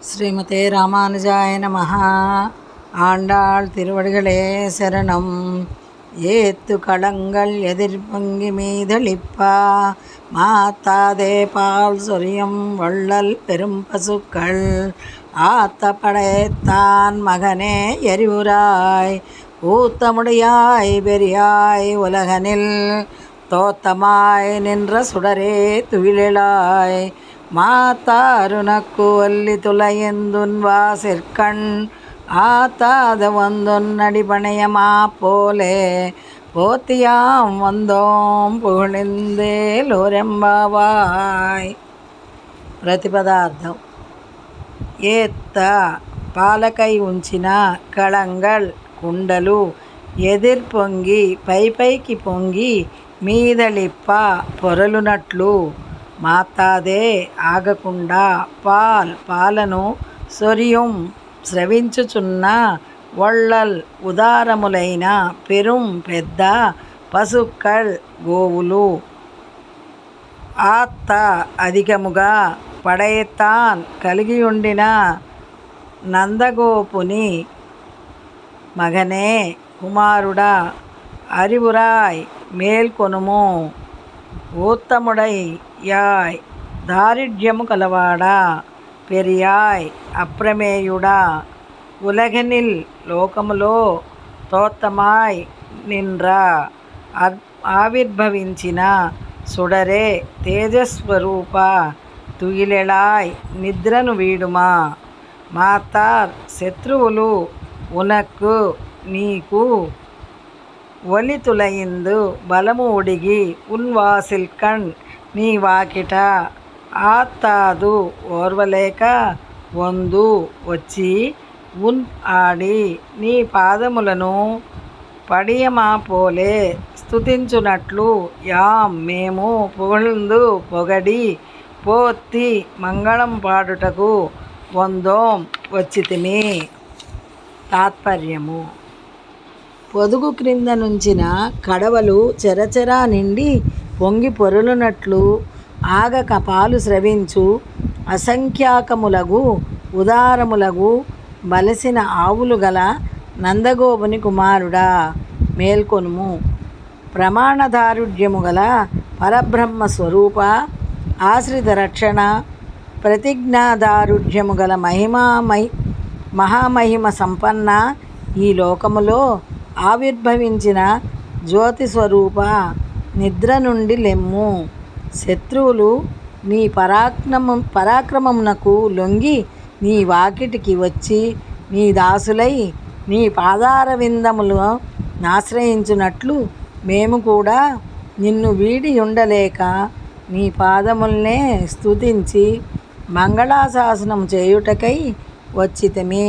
ஸ்ரீமதே ராமானுஜாய நமः ஆண்டாள் திருவடிகளே சரணம். ஏத்து களங்கள் எதிர்பங்கி மீதளிப்பா. மாத்தாதே பால் சொரியம் வள்ளல் பெரும் பசுக்கள். ஆத்த படைத்தான் மகனே எரிவுராய் ஊத்தமுடியாய் பெரியாய் உலகனில். தோத்தமாய் நின்ற சுடரே துயிலாய் ಮಾತಾರುನಕ್ಕು ಅಲ್ಲಿ ತುಲಯೆಂದುನ್ ವಾಸಿರ್ಕಣ್ ಆತಾದ ಒಂದೊನ್ನಡಿಪಣೆಯ ಮಾ ಪೋಲೆ పోతియాం వందోం పుగళిందే లోరెంబావాయ్ ప్రతిపదార్థం ఏత్త పాలకై ఉంచిన కళంగల్ కుండలు ఎదిర్ పొంగి పై పైకి పొంగి మీదలిప్ప పొరలునట్లు మాతాదే ఆగకుండా పాల్ పాలను సొరియుం స్రవించుచున్న వళ్ళల్ ఉదారములైన పెరుం పెద్ద పసుక్కల్ గోవులు. ఆత్త అధికముగా పడైతాన్ కలిగియుండిన నందగోపుని మగనే కుమారుడా అరివురాయ్ మేల్కొనుము. ఉత్తముడై యాయ్ దారిద్ర్యము కలవాడా పెరియాయ్ అప్రమేయుడా. ఉలగనిల్ లోకములో తోత్తమాయ్ నిండ్ర ఆవిర్భవించిన సుడరే తేజస్వరూప తుయిలెళాయ్ నిద్రను వీడుమా. మాతార్ శత్రువులు ఉనక్కు నీకు ఒలితులయిందు బలము ఉడిగి ఉన్వాసిల్కన్ నీ వాకిట ఆత్తాదు ఓర్వలేక వందు వచ్చి ఉన్ ఆడి నీ పాదములను పడియమా పోలే స్థుతించునట్లు యాం మేము పొగందు పొగడి పోత్తి మంగళం పాడుటకు వందోం వచ్చితిమి తాత్పర్యము. పొదుగు క్రింద నుంచిన కడవలు చెరచెరా నిండి పొంగి పొరులునట్లు ఆగక పాలు స్రవించు అసంఖ్యాకములగు ఉదారములగు బలసిన ఆవులు గల నందగోపుని కుమారుడా మేల్కొనుము. ప్రమాణదారుఢ్యము గల పరబ్రహ్మ స్వరూప ఆశ్రిత రక్షణ ప్రతిజ్ఞాదారుఢ్యము గల మహిమామై మహామహిమ సంపన్న ఈ లోకములో ఆవిర్భవించిన జ్యోతి స్వరూప నిద్ర నుండి లెమ్ము. శత్రువులు నీ పరాక్రమం పరాక్రమమునకు లొంగి నీ వాకిటికి వచ్చి నీ దాసులై నీ పాదార విందములు ఆశ్రయించున్నట్లు మేము కూడా నిన్ను వీడి ఉండలేక నీ పాదముల్నే స్తుతించి మంగళాశాసనం చేయుటకై వచ్చితమే.